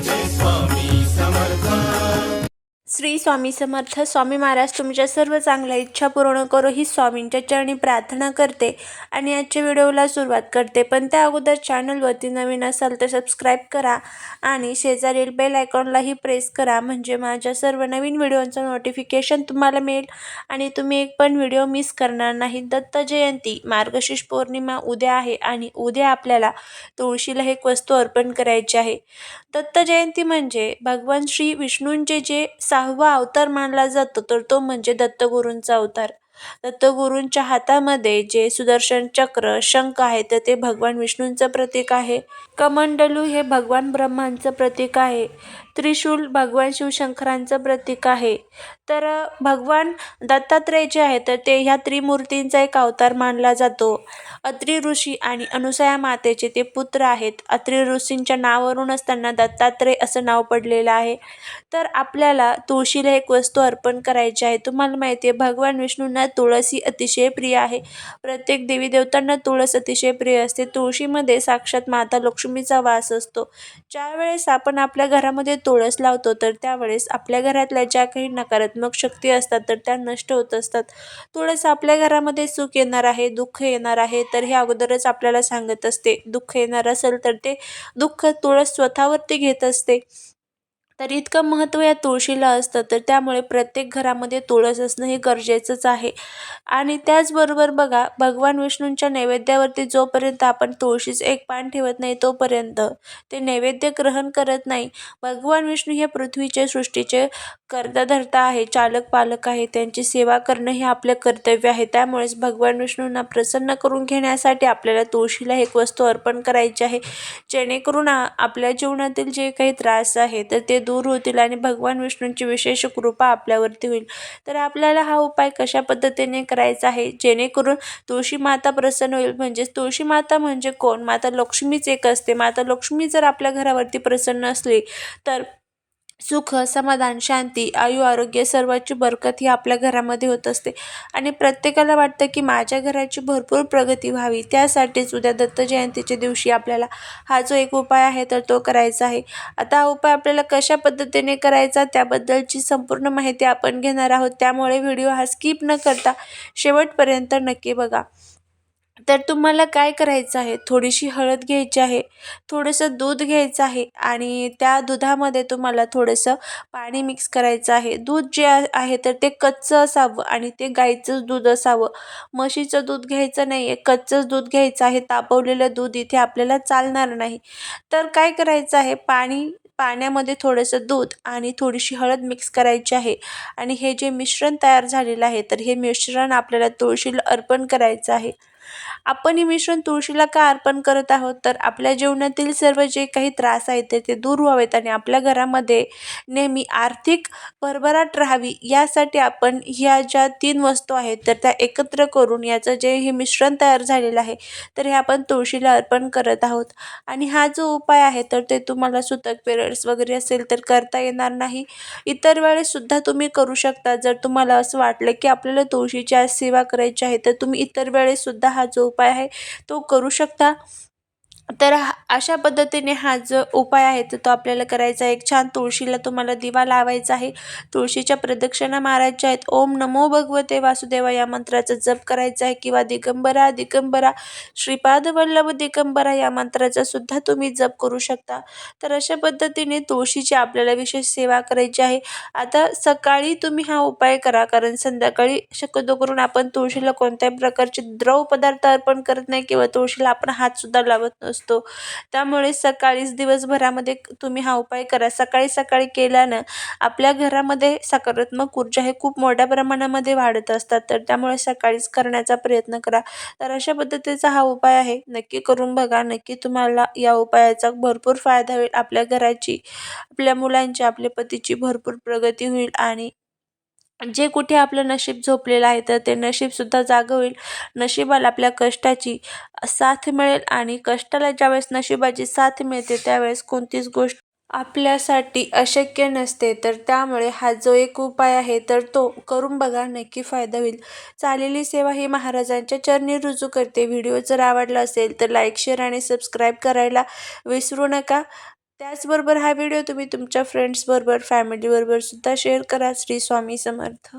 this one. Shri Swami Samarth. Swami Maharaj तुमच्या सर्व चांगल्या इच्छा पूर्ण करो ही स्वामींच्या चरणी प्रार्थना करते आणि आजच्या व्हिडिओला सुरुवात करते. पण त्या अगोदर चॅनलवरती नवीन असाल तर सबस्क्राईब करा आणि शेजारील बेल आयकॉनलाही प्रेस करा. म्हणजे माझ्या सर्व नवीन व्हिडिओचं नोटिफिकेशन तुम्हाला मिळेल आणि तुम्ही एक पण व्हिडिओ मिस करणार नाही. दत्त जयंती मार्गशीर्ष पौर्णिमा उद्या आहे आणि उद्या आपल्याला तुळशीला एक वस्तू अर्पण करायची आहे. दत्त जयंती म्हणजे भगवान श्री विष्णूंचे जे सहावा अवतार मानला जातो तर तो म्हणजे दत्तगुरूंचा अवतार. दत्तगुरूंच्या हातामध्ये जे सुदर्शन चक्र शंख आहे तर ते भगवान विष्णूंचं प्रतीक आहे. कमंडलू हे भगवान ब्रह्मांचं प्रतीक आहे. त्रिशूल भगवान शिवशंकरांचं प्रतीक आहे. तर भगवान दत्तात्रय जे आहे तर ते ह्या त्रिमूर्तींचा एक अवतार मानला जातो. अत्रि ऋषी आणि अनुसया मातेचे ते पुत्र आहेत. अत्रि ऋषींच्या नावावरूनच त्यांना दत्तात्रय असं नाव पडलेलं आहे. तर आपल्याला तुळशीला एक वस्तू अर्पण करायची आहे. तुम्हाला माहिती आहे भगवान विष्णूंना तुळस ही अतिशय प्रिय आहे. प्रत्येक देवी देवतांना तुळस अतिशय प्रिय असते. तुळशीमध्ये साक्षात माता लक्ष्मीचा वास असतो. ज्यावेळेस आपण आपल्या घरामध्ये तुळस लावतो तर त्यावेळेस आपल्या घरातल्या ज्या काही नकारात्मक शक्ती असतात तर त्या नष्ट होत असतात. तुळस आपल्या घरामध्ये सुख येणार आहे दुःख येणार आहे तर हे अगोदरच आपल्याला सांगत असते. दुःख येणार असेल तर ते दुःख तुळस स्वतःवरती घेत असते. तर इतकं महत्त्व या तुळशीला असतं तर त्यामुळे प्रत्येक घरामध्ये तुळस असणं हे गरजेचंच आहे. आणि त्याचबरोबर बघा भगवान विष्णूंच्या नैवेद्यावरती जोपर्यंत आपण तुळशीचं एक पान ठेवत नाही तोपर्यंत ते नैवेद्य ग्रहण करत नाही. भगवान विष्णू हे पृथ्वीचे सृष्टीचे कर्ताधर्ता आहे चालक पालक आहे त्यांची सेवा करणं हे आपलं कर्तव्य आहे. त्यामुळेच भगवान विष्णूंना प्रसन्न करून घेण्यासाठी आपल्याला तुळशीला एक वस्तू अर्पण करायची आहे. जेणेकरून आपल्या जीवनातील जे काही त्रास आहे तर ते दूर होतील आणि भगवान विष्णूंची विशेष कृपा आपल्यावरती होईल. तर आपल्याला हा उपाय कशा पद्धतीने करायचा आहे? जेणेकरून तुळशी माता प्रसन्न होईल. म्हणजेच तुळशी माता म्हणजे कोण? माता लक्ष्मीच एक असते. माता लक्ष्मी जर आपल्या घरावरती प्रसन्न असली तर सुख समाधान शांती आयु आरोग्य सर्वाची बरकत ही आपल्या घरामध्ये होत असते. आणि प्रत्येकाला वाटतं की माझ्या घराची भरपूर प्रगती व्हावी. त्यासाठीच उद्या दत्त जयंतीच्या दिवशी आपल्याला हा जो एक उपाय आहे तर तो करायचा आहे. आता हा उपाय आपल्याला कशा पद्धतीने करायचा त्याबद्दलची संपूर्ण माहिती आपण घेणार आहोत. त्यामुळे व्हिडिओ हा स्किप न करता शेवटपर्यंत नक्की बघा. तर तुम्हाला काय करायचं आहे? थोडीशी हळद घ्यायची आहे थोडंसं दूध घ्यायचं आहे आणि त्या दुधामध्ये तुम्हाला थोडंसं पाणी मिक्स करायचं आहे. दूध जे आहे तर ते कच्चं असावं आणि ते गाईचंच दूध असावं. म्हशीचं दूध घ्यायचं नाही आहे कच्चंच दूध घ्यायचं आहे. तापवलेलं दूध इथे आपल्याला चालणार नाही. तर काय करायचं आहे? पाणी पाण्यामध्ये थोडंसं दूध आणि थोडीशी हळद मिक्स करायची आहे. आणि हे जे मिश्रण तयार झालेलं आहे तर हे मिश्रण आपल्याला तुळशीला अर्पण करायचं आहे. आपण हे मिश्रण तुळशीला का अर्पण करत आहोत? तर आपल्या जीवनातील सर्व जे काही त्रास आहेत ते ते दूर व्हावेत आणि आपल्या घरामध्ये नेहमी आर्थिक भरभराट राहावी यासाठी आपण ह्या ज्या तीन वस्तू आहेत तर त्या एकत्र करून याचं जे हे मिश्रण तयार झालेलं आहे तर हे आपण तुळशीला अर्पण करत आहोत. आणि हा जो उपाय आहे तर ते तुम्हाला सुतक पिरियड्स वगैरे असेल तर करता येणार नाही. इतर वेळेससुद्धा तुम्ही करू शकता. जर तुम्हाला असं वाटलं की आपल्याला तुळशीची आज सेवा करायची आहे तर तुम्ही इतर वेळेससुद्धा हा जो उपाय आहे तो करू शकता. तर हा अशा पद्धतीने हा जो उपाय आहे तर तो आपल्याला करायचा आहे. एक छान तुळशीला तुम्हाला दिवा लावायचा आहे. तुळशीच्या प्रदक्षिणा मारायच्या आहेत. ओम नमो भगवते वासुदेवा या मंत्राचा जप करायचा आहे. किंवा दिगंबरा दिगंबरा श्रीपाद वल्लभ दिगंबरा या मंत्राचा सुद्धा तुम्ही जप करू शकता. तर अशा पद्धतीने तुळशीची आपल्याला विशेष सेवा करायची आहे. आता सकाळी तुम्ही हा उपाय करा कारण संध्याकाळी शक्यतो करून आपण तुळशीला कोणत्याही प्रकारचे द्रव पदार्थ अर्पण करत नाही किंवा तुळशीला आपण हातसुद्धा लावत नसतो असतो. त्यामुळे सकाळीच दिवसभरामध्ये तुम्ही हा उपाय करा. सकाळी सकाळी केल्यानं आपल्या घरामध्ये सकारात्मक ऊर्जा हे खूप मोठ्या प्रमाणामध्ये वाढत असतात. तर त्यामुळे सकाळीच करण्याचा प्रयत्न करा. तर अशा पद्धतीचा हा उपाय आहे. नक्की करून बघा. नक्की तुम्हाला या उपायाचा भरपूर फायदा होईल. आपल्या घराची आपल्या मुलांची आपल्या पतीची भरपूर प्रगती होईल आणि जे कुठे आपलं नशीब झोपलेलं आहे तर ते नशीबसुद्धा जागं होईल नशिबाला आपल्या कष्टाची साथ मिळेल आणि कष्टाला ज्यावेळेस नशिबाची साथ मिळते त्यावेळेस कोणतीच गोष्ट आपल्यासाठी अशक्य नसते. तर त्यामुळे हा जो एक उपाय आहे तर तो करून बघा नक्की फायदा होईल. चालेली सेवा ही महाराजांच्या चरणी रुजू करते. व्हिडिओ जर आवडला असेल तर लाईक शेअर आणि सबस्क्राईब करायला विसरू नका. त्याचबरोबर हा व्हिडिओ तुम्ही तुमच्या फ्रेंड्सबरोबर फॅमिलीबरोबर सुद्धा शेअर करा. श्री स्वामी समर्थ.